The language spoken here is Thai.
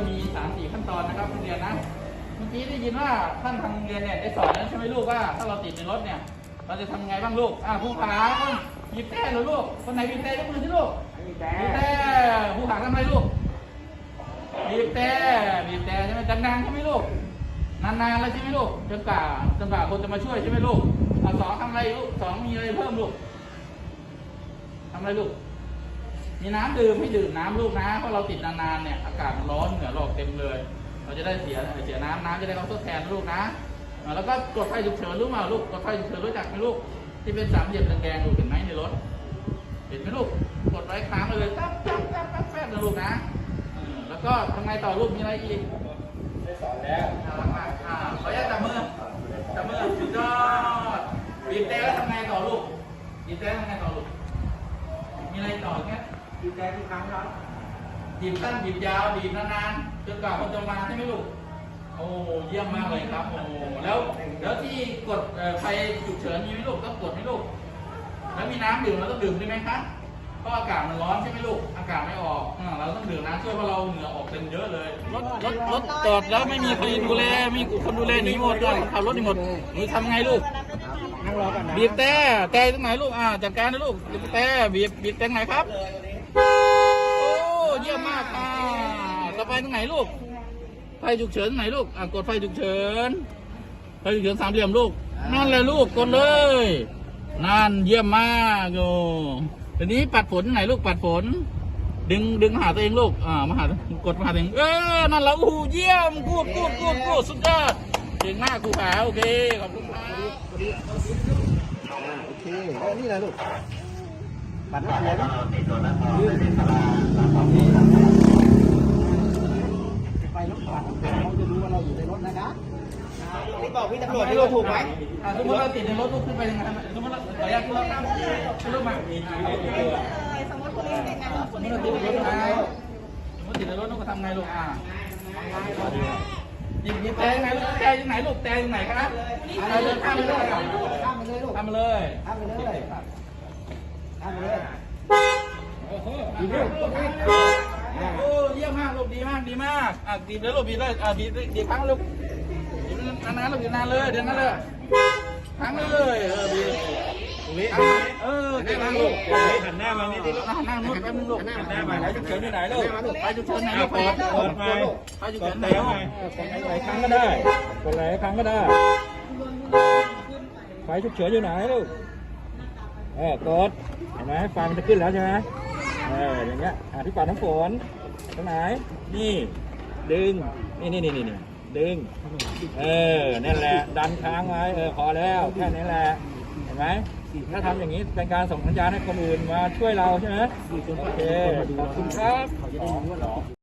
ะมีสามสี่ขั้นตอนนะครับท่านเรียนนะเมื่อกี้ได้ยินว่าท่านทางเรียนเนี่ยได้สอนแล้วใช่ไหมลูกว่าถ้าเราติดในรถเนี่ย เราจะทำไงบ้างลูกอะผู้ขางหยิบแต้หรือลูกคนไหนหยิบแต้ยกมือสิลูกหยิบแต้ผู้ขาทำอะไรลูกหยิบแต้หยิบแต้ใช่ไหมดังๆใช่ไหมลูกนานๆแล้วใช่ไหมลูกจังกว่าจนกว่าคนจะมาช่วยใช่ไหมลูกสองทำอะไรลูกสองมีอะไรเพิ่มลูกทำอะไรลูก มีน้ำดื่มให้ดื่มน้ำลูกนะเพราะเราติดนานๆเนี่ยอากาศมันร้อนเหงื่อเราออกเต็มเลย เราจะได้เสียเสียน้ำน้ำจะได้เขาทดแทนลูกนะแล้วก็กดไฟฉุกเฉินรู้เปล่าลูกกดไฟฉุกเฉินรู้จักไหมลูกที่เป็นสามเหลี่ยมแดงๆลูกเห็นไหมในรถ เห็นไหมลูกกดไว้ค้างเลยปั๊บปั๊บปั๊บปั๊บแป๊บนะลูกนะแล้วก็ทำไงต่อลูกมีอะไรอีกได้สอนแล้วน่ารักมากอ่าขออนุญาตจับมือจับมือสุดยอดบีบแต่แล้วทำไงต่อลูกบีบแต่ทำไงต่อลูกมีอะไรต่อแค่ ดีใจทุกครั้งครับบีบสั้นบีบยาวบีบนานๆจนกว่าคนจะมาใช่ไหมลูกโอ้เยี่ยมมากเลยครับโอ้แล้วแล้วที่กดเอ่อไฟฉุกเฉินมีไหมลูกต้องกดไหมลูกแล้วมีน้ำดื่มเราต้องดื่มด้วยไหมครับเพราะอากาศมันร้อนใช่ไหมลูกอากาศไม่ออกอ่าเราต้องดื่มน้ำช่วยเพราะเราเหงื่อออกเต็มเยอะเลยรถรถรถจอดแล้วไม่มีใครดูแลไม่มีคนดูแลหนีหมดเลยขับรถหนีหมดหนูทำไงลูกนั่งรอกันนะบีบแต่แต่ตรงไหนลูกอ่าจัดการนะลูกบีบแต่บีบบีบแต่ตรงไหนครับ โอ้เยี่ยมมากอ่าต่อ ไปตรงไหนลูก ไฟฉุกเฉินตรงไหนลูก อ่ากดไฟฉุกเฉิน ไฟฉุกเฉินสามเหลี่ยมลูก นั่นแหละลูกกดเลย นั่นเยี่ยมมากโยทีนี้ปัดฝนไหนลูกปัดฝน ดึงดึงหาตัวเองลูก อ่ามาหากดมาหาตัวเอง เออ นั่นแหละอู้เยี่ยมกูดกูดกูดกูดสุดยอดเก่งมากครูขาโอเค ขอบคุณครับโอเคนี่แหละลูกบัตรนักเรียนยืนไป รถบัตรเขาจะรู้ว่าเราอยู่ในรถนะคะนี่บอกพี่ตำรวจที่เราถูกไหมอ่าสมมติเราติดในรถลูกขึ้นไปยังไงครับสมมติเราขออนุญาตขึ้นรถนะขึ้นรถมาอ่าโอเคสมมติคุณเล่นเป็นงานแล้วสคุมณมเล่ตินเราเป็นติดในรถงานไงสมมติติดในรถลูกก็ทำไงลูกอ่าหยิบหยิบแต่ยังไงลูกแต่ยังไหนลูกแต่ยังไหนครับอ่าเดินข้ามไปเลยอะข้ามไปเลยลูกข้ามไปเลยข้ามไปเลยข้ามไปเลยโอ้โหดีมาก โอ้เยี่ยมมากลูกดีมากดีมากอะดีเลยลูกดีเลยอะดีดีครั้งลูกดีนานๆลูกดีนานเลยเดินนั่นเลยครั้งเลยเออดีเออเก่งมากลูกหันหน้ามานี่ดิลูกอะนั่งนู่นแป๊บนึงลูกหันหน้ามาไหนฉุกเฉินอยู่ไหนลูกไปฉุกเฉินไหนลูกเปิดเปิดไฟไปฉุกกเฉิดนไหนแต่ลูกไงกดหลายครั้งก็ได้กดหลายครั้งก็ได้ไฟฉุกเฉินอยู่ไหนลูกเออกดเห็นไหมไฟมันจะขึ้นแล้วใช่ไหม เอออย่างเงี้ยอะที่ปัดน้ำฝนตรงไหนนี่ดึงนี่นี่นี่นี่ดึงเออนั่นแหละดันค้างไว้เออพอแล้วแค่นี้แหละเห็นไหมถ้าทำอย่างนี้เป็นการส่งสัญญาณให้คนอื่นมาช่วยเราใช่ไหมโอเคขอบคุณครับ